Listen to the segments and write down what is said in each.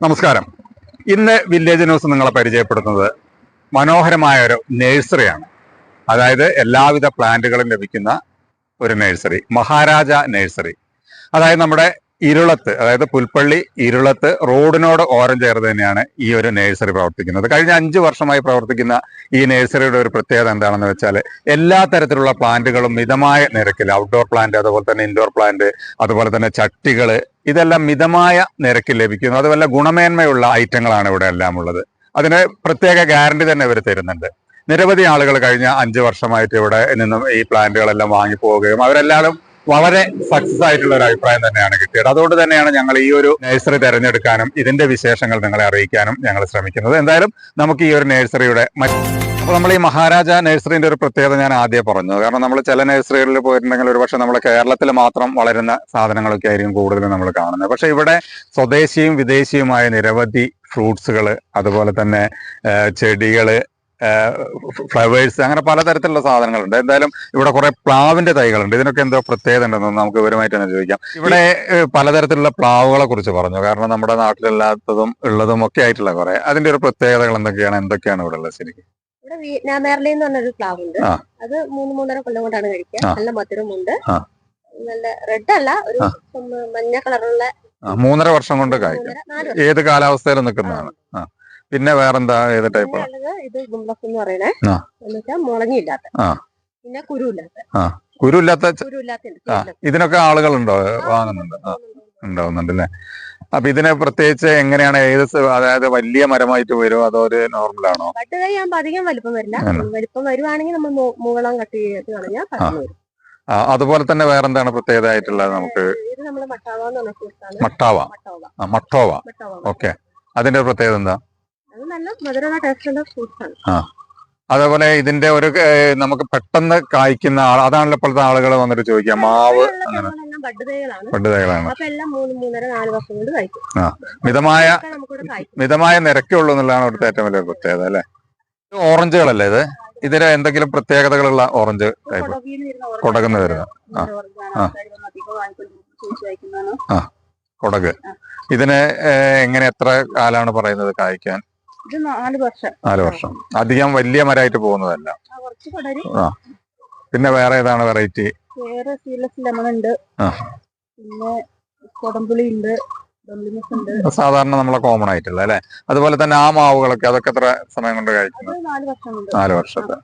നമസ്കാരം. ഇന്ന് village news നിങ്ങളെ പരിചയപ്പെടുത്തുന്നത് മനോഹരമായ ഒരു നഴ്സറിയാണ് അതായത് എല്ലാവിധ പ്ലാന്റുകളും ലഭിക്കുന്ന ഒരു നഴ്സറി മഹാരാജ നഴ്സറി അതായത് നമ്മുടെ ഇരുളത്ത് അതായത് പുൽപ്പള്ളി ഇരുളത്ത് റോഡിനോട് ഓരം ചേർന്ന് തന്നെയാണ് ഈ ഒരു നഴ്സറി പ്രവർത്തിക്കുന്നത്. കഴിഞ്ഞ അഞ്ച് വർഷമായി പ്രവർത്തിക്കുന്ന ഈ നഴ്സറിയുടെ ഒരു പ്രത്യേകത എന്താണെന്ന് വെച്ചാൽ എല്ലാ തരത്തിലുള്ള പ്ലാന്റുകളും മിതമായ നിരക്കിൽ ഔട്ട്ഡോർ പ്ലാന്റ് അതുപോലെ തന്നെ ഇൻഡോർ പ്ലാന്റ് അതുപോലെ തന്നെ ചട്ടികൾ ഇതെല്ലാം മിതമായ നിരക്കിൽ ലഭിക്കുന്നു. അതുപോലെ ഗുണമേന്മയുള്ള ഐറ്റങ്ങളാണ് ഇവിടെ എല്ലാം ഉള്ളത് അതിന് പ്രത്യേക ഗ്യാരണ്ടി തന്നെ ഇവർ തരുന്നുണ്ട്. നിരവധി ആളുകൾ കഴിഞ്ഞ അഞ്ച് വർഷമായിട്ട് ഇവിടെ നിന്നും ഈ പ്ലാന്റുകളെല്ലാം വാങ്ങി പോവുകയും അവരെല്ലാവരും വളരെ സക്സസ് ആയിട്ടുള്ള ഒരു അഭിപ്രായം തന്നെയാണ് കിട്ടിയത്. അതുകൊണ്ട് തന്നെയാണ് ഞങ്ങൾ ഈ ഒരു നഴ്സറി തിരഞ്ഞെടുക്കാനും ഇതിന്റെ വിശേഷങ്ങൾ നിങ്ങളെ അറിയിക്കാനും ഞങ്ങൾ ശ്രമിക്കുന്നത്. എന്തായാലും നമുക്ക് ഈ ഒരു നഴ്സറിയുടെ മറ്റ് അപ്പോൾ നമ്മൾ ഈ മഹാരാജ നഴ്സറിന്റെ ഒരു പ്രത്യേകത ഞാൻ ആദ്യം പറഞ്ഞു. കാരണം നമ്മൾ ചില നഴ്സറികളിൽ പോയിട്ടുണ്ടെങ്കിൽ ഒരുപക്ഷെ നമ്മൾ കേരളത്തിൽ മാത്രം വളരുന്ന സാധനങ്ങളൊക്കെ ആയിരിക്കും കൂടുതലും നമ്മൾ കാണുന്നത്. പക്ഷെ ഇവിടെ സ്വദേശിയും വിദേശിയുമായ നിരവധി ഫ്രൂട്ട്സുകൾ അതുപോലെ തന്നെ ചെടികൾ ഫ്ലവേഴ്സ് അങ്ങനെ പലതരത്തിലുള്ള സാധനങ്ങളുണ്ട്. എന്തായാലും ഇവിടെ കുറെ പ്ലാവിന്റെ തൈകളുണ്ട്. ഇതിനൊക്കെ എന്തോ പ്രത്യേകത ഉണ്ടെന്ന് നമുക്ക് വിവരമായിട്ട് തന്നെ ചോദിക്കാം. ഇവിടെ പലതരത്തിലുള്ള പ്ലാവുകളെ കുറിച്ച് പറഞ്ഞു. കാരണം നമ്മുടെ നാട്ടിലില്ലാത്തതും ഉള്ളതും ഒക്കെ ആയിട്ടുള്ള കുറെ. അതിന്റെ ഒരു പ്രത്യേകതകൾ എന്തൊക്കെയാണ്? എന്തൊക്കെയാണ് ഇവിടെ ഉള്ളത് ശരിക്കും? ഇവിടെ വിയറ്റ്നാമേർലി എന്ന് പറഞ്ഞൊരു പ്ലാവ് ഉണ്ട്. അത് മൂന്ന് മൂന്നര കൊല്ലം കൊണ്ടാണ് കഴിക്കുക. നല്ല മധുരമുണ്ട് ഉണ്ട്. നല്ല റെഡ് അല്ല ഒരു. മഞ്ഞ കളറുള്ള മൂന്നര വർഷം കൊണ്ട് കായ്ക്കും. ഏത് കാലാവസ്ഥയിലും നിൽക്കുന്നതാണ്. പിന്നെ വേറെന്താ ഏത് ടൈപ്പ് ഇത് ഗുംബസ് എന്ന് പറയണേ എന്നുവെച്ചാ എന്ന് മുളങ്ങിയില്ലാത്ത പിന്നെ കുരുല്ലാത്ത കുരു കുരുവില്ലാത്ത ആ. ഇതിനൊക്കെ ആളുകളുണ്ടോ വാങ്ങുന്നുണ്ട്? ഉണ്ടാവുന്നുണ്ട് അല്ലേ അപ്പൊ ഇതിനെ പ്രത്യേകിച്ച് എങ്ങനെയാണ് ഏത് അതായത് വലിയ മരമായിട്ട് വരുമോ അതോ ഒരു നോർമൽ കട്ട് കഴിയാകുമ്പോ അധികം വലിപ്പം വരില്ല. ആണ്. വലിപ്പം വരുവാണെങ്കിൽ നമ്മൾ കട്ട് ചെയ്ത് കളഞ്ഞാൽ വരും. അതുപോലെ തന്നെ വേറെന്താണ് പ്രത്യേകത ആയിട്ടുള്ളത് നമുക്ക്? മട്ടാവ മട്ടാവ. ഓക്കെ. അതിന്റെ പ്രത്യേകത എന്താ? ആണ്. അതേപോലെ ഇതിന്റെ ഒരു നമുക്ക് പെട്ടെന്ന് കായ്ക്കുന്ന ആൾ അതാണല്ലോ ഇപ്പോഴത്തെ ആളുകൾ വന്നിട്ട് ചോദിക്കുക. മാവ് അങ്ങനെ ഞങ്ങളെല്ലാം ബഡ് തൈകളാണ് അപ്പൊ എല്ലാം മൂന്ന് മൂന്നര നാല് വർഷം കൊണ്ട് കഴിക്കും. മിതമായ മിതമായ നിരക്കുള്ളൂ എന്നുള്ളതാണ് ഇവിടുത്തെ ഏറ്റവും വലിയ പ്രത്യേകത അല്ലെ? ഓറഞ്ചുകളല്ലേ ഇത്? ഇതിന് എന്തെങ്കിലും പ്രത്യേകതകളുള്ള ഓറഞ്ച് ടൈപ്പ് കൊടകുന്ന വരുന്ന ഓറഞ്ച് കൊടകുന്ന് വരുന്ന ആ. കൊടക്. ഇതിന് എങ്ങനെ എത്ര കാലാണ് പറയുന്നത് കായ്ക്കാൻ? നാല് വർഷം. നാല് വർഷം. അധികം വലിയ മരമായിട്ട് പോകുന്നതല്ല. ആ, പിന്നെ വേറെ ഏതാണ് വെറൈറ്റി വേറെ സീലസ് ലെമൺ ഉണ്ട്. പിന്നെ കൊടംപുളി ഉണ്ട് സാധാരണ നമ്മളെ കോമൺ ആയിട്ടുള്ള അല്ലെ? അതുപോലെ തന്നെ ആ മാവുകളൊക്കെ അതൊക്കെ എത്ര സമയം കൊണ്ട് കഴിക്കുന്നു നാല് വർഷത്തെ.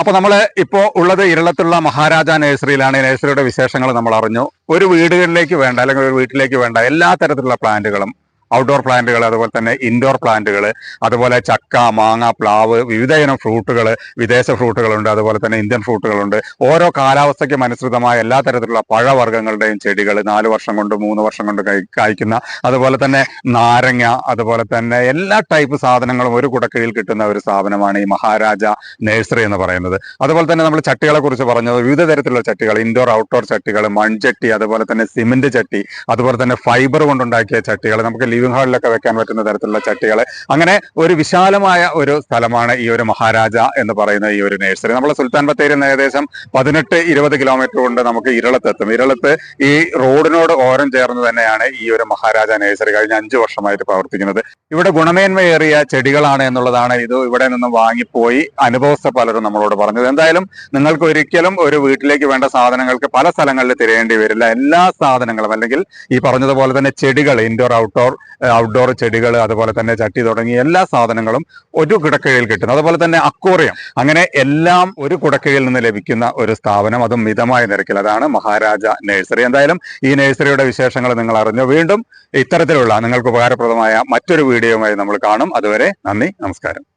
അപ്പൊ നമ്മൾ ഇപ്പോ ഉള്ളത് ഇരുളത്തുള്ള മഹാരാജ നഴ്സറിയിലാണ്. ഈ നഴ്സറിയുടെ വിശേഷങ്ങൾ നമ്മൾ അറിഞ്ഞു. ഒരു വീടുകളിലേക്ക് വേണ്ട അല്ലെങ്കിൽ ഒരു വീട്ടിലേക്ക് വേണ്ട എല്ലാ തരത്തിലുള്ള പ്ലാന്റുകളും ഔട്ട്ഡോർ പ്ലാന്റുകൾ അതുപോലെ തന്നെ ഇൻഡോർ പ്ലാന്റുകൾ അതുപോലെ ചക്ക മാങ്ങ പ്ലാവ് വിവിധ ഇനം ഫ്രൂട്ടുകൾ വിദേശ ഫ്രൂട്ടുകളുണ്ട് അതുപോലെ തന്നെ ഇന്ത്യൻ ഫ്രൂട്ടുകളുണ്ട് ഓരോ കാലാവസ്ഥയ്ക്കും അനുസൃതമായ എല്ലാ തരത്തിലുള്ള പഴവർഗങ്ങളുടെയും ചെടികൾ നാല് വർഷം കൊണ്ട് മൂന്ന് വർഷം കൊണ്ട് കായ്ക്കുന്ന അതുപോലെ തന്നെ നാരങ്ങ അതുപോലെ തന്നെ എല്ലാ ടൈപ്പ് സാധനങ്ങളും ഒരു കുടക്കീഴിൽ കിട്ടുന്ന ഒരു സ്ഥാപനമാണ് ഈ മഹാരാജ നഴ്സറി എന്ന് പറയുന്നത്. അതുപോലെ തന്നെ നമ്മൾ ചട്ടികളെ കുറിച്ച് പറഞ്ഞത് വിവിധ തരത്തിലുള്ള ചട്ടികൾ ഇൻഡോർ ഔട്ട്ഡോർ ചട്ടികൾ മൺചട്ടി അതുപോലെ തന്നെ സിമെന്റ് ചട്ടി അതുപോലെ തന്നെ ഫൈബർ കൊണ്ടുണ്ടാക്കിയ ചട്ടികൾ നമുക്ക് ലിവിംഗ് ഹാളിലൊക്കെ വെക്കാൻ പറ്റുന്ന തരത്തിലുള്ള ചട്ടികൾ അങ്ങനെ ഒരു വിശാലമായ ഒരു സ്ഥലമാണ് ഈ ഒരു മഹാരാജ എന്ന് പറയുന്ന ഈ ഒരു നേഴ്സറി. നമ്മൾ സുൽത്താൻ ബത്തേരി ഏകദേശം പതിനെട്ട് ഇരുപത് കിലോമീറ്റർ കൊണ്ട് നമുക്ക് ഇരളത്തെത്തും. ഇരളത്ത് ഈ റോഡിനോട് ഓരം ചേർന്ന് തന്നെയാണ് ഈ ഒരു മഹാരാജ നേഴ്സറി കഴിഞ്ഞ അഞ്ചു വർഷമായിട്ട് പ്രവർത്തിക്കുന്നത്. ഇവിടെ ഗുണമേന്മയേറിയ ചെടികളാണ് എന്നുള്ളതാണ് ഇത്. ഇവിടെ നിന്ന് വാങ്ങിപ്പോയി അനുഭവസ്ഥ പലരും നമ്മളോട് പറഞ്ഞത്. എന്തായാലും നിങ്ങൾക്ക് ഒരിക്കലും ഒരു വീട്ടിലേക്ക് വേണ്ട സാധനങ്ങൾക്ക് പല സ്ഥലങ്ങളിൽ തിരയേണ്ടി വരില്ല. എല്ലാ സാധനങ്ങളും അല്ലെങ്കിൽ ഈ പറഞ്ഞതുപോലെ തന്നെ ചെടികൾ ഇൻഡോർ ഔട്ട്ഡോർ ഔട്ട്ഡോർ ചെടികൾ അതുപോലെ തന്നെ ചട്ടി തുടങ്ങി എല്ലാ സാധനങ്ങളും ഒരു കുടക്കീഴിൽ കിട്ടുന്നു. അതുപോലെ തന്നെ അക്വറിയം അങ്ങനെ എല്ലാം ഒരു കുടക്കീഴിൽ നിന്ന് ലഭിക്കുന്ന ഒരു സ്ഥാപനം അതും മിതമായ നിരക്കിൽ. അതാണ് മഹാരാജ നഴ്സറി. എന്തായാലും ഈ നഴ്സറിയുടെ വിശേഷങ്ങൾ നിങ്ങൾ അറിഞ്ഞു. വീണ്ടും ഇത്തരത്തിലുള്ള നിങ്ങൾക്ക് ഉപകാരപ്രദമായ മറ്റൊരു വീഡിയോയുമായി നമ്മൾ കാണും. അതുവരെ നന്ദി നമസ്കാരം.